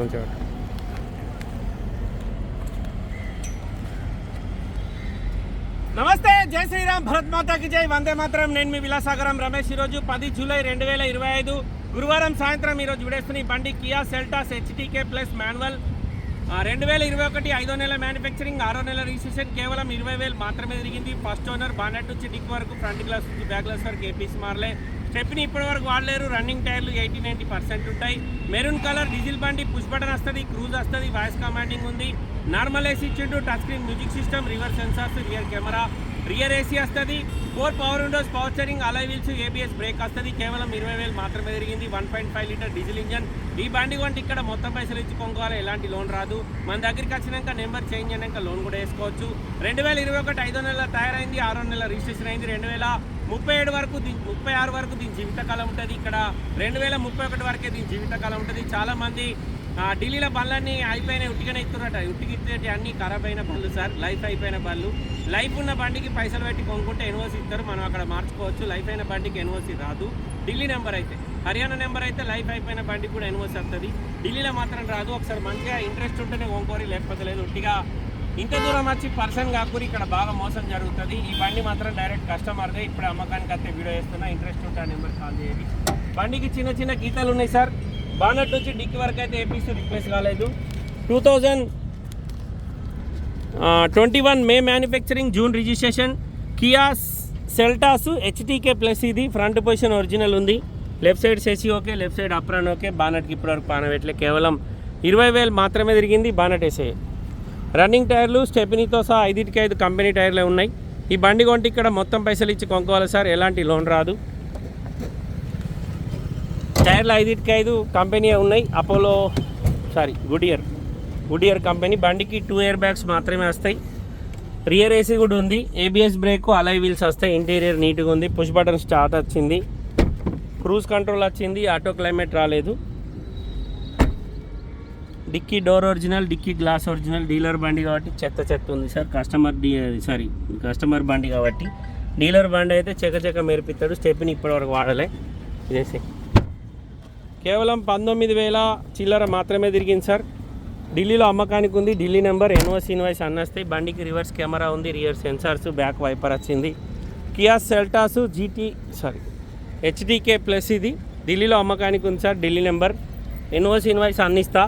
మంచిగా. నమస్తే జై శ్రీరామ్ భరత్ మాతాకి జై. వందే మాత్రం. నేను మీ విలాసాగరం రమేష్. ఈరోజు పది జూలై రెండు వేల ఇరవై ఐదు గురువారం సాయంత్రం ఈరోజు విడేస్తున్న ఈ బండి Kia Seltos HTK plus manual. రెండు వేల ఇరవై ఒకటి ఐదో నెల మ్యానుఫ్యాక్చరింగ్ ఆరో నెల రిజిస్ట్రేషన్ కేవలం ఇరవై వేలు మాత్రమే తిరిగింది. ఫస్ట్ ఓనర్ బానెట్ నుంచి డిక్ వరకు ఫ్రంట్ గ్లాస్ నుంచి బ్యాక్ గ్లాస్ వరకు ఏపీసీ మారలే. స్టెప్ని ఇప్పటివరకు వాడలేరు. రన్నింగ్ టైర్లు ఎయిటీ నైంటీ పర్సెంట్ ఉంటాయి. మెరూన్ కలర్ డీజిల్ బండి పుష్ బటన్ వస్తుంది క్రూజ్ వస్తుంది వాయిస్ కమాండింగ్ ఉంది. నార్మల్ ఏసీ ఇచ్చిండు touch screen music system reverse sensors rear camera. Rear AC వస్తుంది. Four power windows power steering alloy wheels ABS brake వస్తుంది. కేవలం ఇరవై వేలు మాత్రమే తిరిగింది. One point five litre diesel engine. ఈ బండి కొంటే ఇక్కడ మొత్తం పైసలు ఇచ్చి కొనుక్కోవాలి. ఎలాంటి లోన్ రాదు. మన దగ్గరికి వచ్చినాక నెంబర్ చేంజ్ అయినాక లోన్ కూడా వేసుకోవచ్చు. రెండు వేల ఇరవై ఒకటి ఐదో నెల తయారైంది. ఆరో నెల రిజిస్ట్రేషన్ అయింది. రెండు వేల ముప్పై ఏడు వరకు దీని ముప్పై ఆరు వరకు దీని జీవితకాలం ఉంటుంది. ఇక్కడ రెండు వేల ముప్పై ఒకటి వరకే దీని జీవితకాలం ఉంటుంది. చాలామంది ఢిల్లీలో పళ్ళన్నీ అయిపోయినాయి ఉట్టిగానే ఇస్తున్నట్ట ఉట్టికి అన్ని ఖరాబ్ అయిన పళ్ళు సార్. లైఫ్ అయిపోయిన పళ్ళు లైఫ్ ఉన్న బండికి పైసలు పెట్టి కొనుక్కుంటే ఎన్ఓసి ఇస్తారు. మనం అక్కడ మార్చుకోవచ్చు. లైఫ్ అయిన బండికి ఎన్ఓసి రాదు. ఢిల్లీ నెంబర్ అయితే. హర్యానా నెంబర్ అయితే లైఫ్ అయిపోయిన బండికి కూడా ఎన్ఓసి వస్తుంది. ఢిల్లీలో మాత్రం రాదు. ఒకసారి మంచిగా ఇంట్రెస్ట్ ఉంటేనే కొనుక్కోరి. లేకపోతే లేదు. ఉట్టిగా ఇంత దూరం వచ్చి పర్సన్ కాకూరి ఇక్కడ బాగా మోసం జరుగుతుంది. ఈ బండి మాత్రం డైరెక్ట్ కస్టమర్దే. ఇప్పుడు అమ్మకానికి అయితే వీడియో చేస్తున్నా. ఇంట్రెస్ట్ ఉంటే ఆ నెంబర్ కాల్ చేయండి. బండికి చిన్న చిన్న గీతాలు ఉన్నాయి సార్. బానట్ నుంచి డిక్కి వరకు అయితే ఏపీసీ రిప్లేస్ కాలేదు. Two thousand twenty one May manufacturing June registration Kia's Seltos HTK plus ఇది. ఫ్రంట్ పొజిషన్ ఒరిజినల్ ఉంది. Left side సెసి okay left side apron okay. బానట్కి ఇప్పటివరకు పానవేట్లే కేవలం ఇరవై వేలు మాత్రమే తిరిగింది బానట్ ఎసే రన్నింగ్ టైర్లు స్టెపినీతో సహా ఐదింటికి ఐదు కంపెనీ టైర్లే ఉన్నాయి. ఈ బండి కొంటే ఇక్కడ మొత్తం పైసలు ఇచ్చి కొనుక్కోవాలి సార్. ఎలాంటి లోన్ రాదు. టైర్లు ఐదింటికి ఐదు కంపెనీ ఉన్నాయి. Apollo sorry Goodyear. Goodyear company. బండికి టూ ఇయర్ బ్యాగ్స్ మాత్రమే వస్తాయి. రియర్ ఏసీ కూడా ఉంది. ఏబిఎస్ బ్రేక్ అలై వీల్స్ వస్తాయి. ఇంటీరియర్ నీట్గా ఉంది. పుష్ బటన్ స్టార్ట్ వచ్చింది. క్రూజ్ కంట్రోల్ వచ్చింది. ఆటో క్లైమేట్ రాలేదు. Dickey door original dickey glass original dealer బండి కాబట్టి చెత్త చెత్త ఉంది సార్. కస్టమర్ డీ సారీ కస్టమర్ బండి కాబట్టి డీలర్ బండి అయితే చెక్క చెక్క మెరిపిస్తాడు. స్టెప్ని ఇప్పటివరకు వాడలే. ఇదేసే. కేవలం పంతొమ్మిది వేల చిల్లర మాత్రమే తిరిగింది సార్. ఢిల్లీలో అమ్మకానికి ఉంది. ఢిల్లీ నెంబర్ ఎన్ఓస్ ఇన్వాయిస్ అన్నస్తాయి బండికి రివర్స్ కెమెరా ఉంది. రియర్ సెన్సార్స్ బ్యాక్ వైపర్ వచ్చింది. Kia Seltos GT sorry HDK plus ఇది. ఢిల్లీలో అమ్మకానికి ఉంది sir. Delhi number NOCs invoice అన్నిస్తా.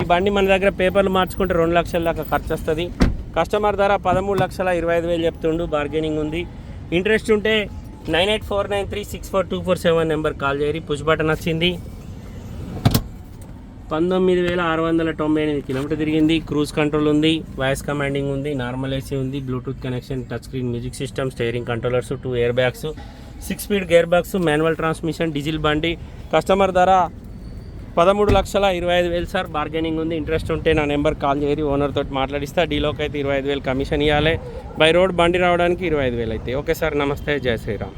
ఈ బండి మన దగ్గర పేపర్లు మార్చుకుంటే రెండు లక్షల దాకా ఖర్చు వస్తుంది కస్టమర్ ధర పదమూడు లక్షల ఇరవై ఐదు వేలు చెప్తుండు. బార్గెనింగ్ ఉంది. ఇంట్రెస్ట్ ఉంటే nine eight four nine three six four two four seven number call చేయరి push button వచ్చింది. పంతొమ్మిది వేల ఆరు వందల తొంభై ఎనిమిది కిలోమీటర్ తిరిగింది. క్రూజ్ కంట్రోల్ ఉంది వాయిస్ కమాండింగ్ ఉంది నార్మల్ ఏసీ ఉంది Bluetooth connection touch screen music system steering controllers two airbags six speed gear box manual transmission diesel బండి. కస్టమర్ ధర పదమూడు లక్షల ఇరవై ఐదు వేలు సార్. బార్గెనింగ్ ఉంది ఇంట్రెస్ట్ ఉంటే నా నెంబర్ కాల్ చేసి ఓనర్తో మాట్లాడిస్తా. డీలోకి అయితే ఇరవై ఐదు వేలు కమిషన్ ఇవ్వాలి బై రోడ్ బండి రావడానికి ఇరవై ఐదు వేలు అయితే. ఓకే సార్ నమస్తే జై శ్రీరామ్.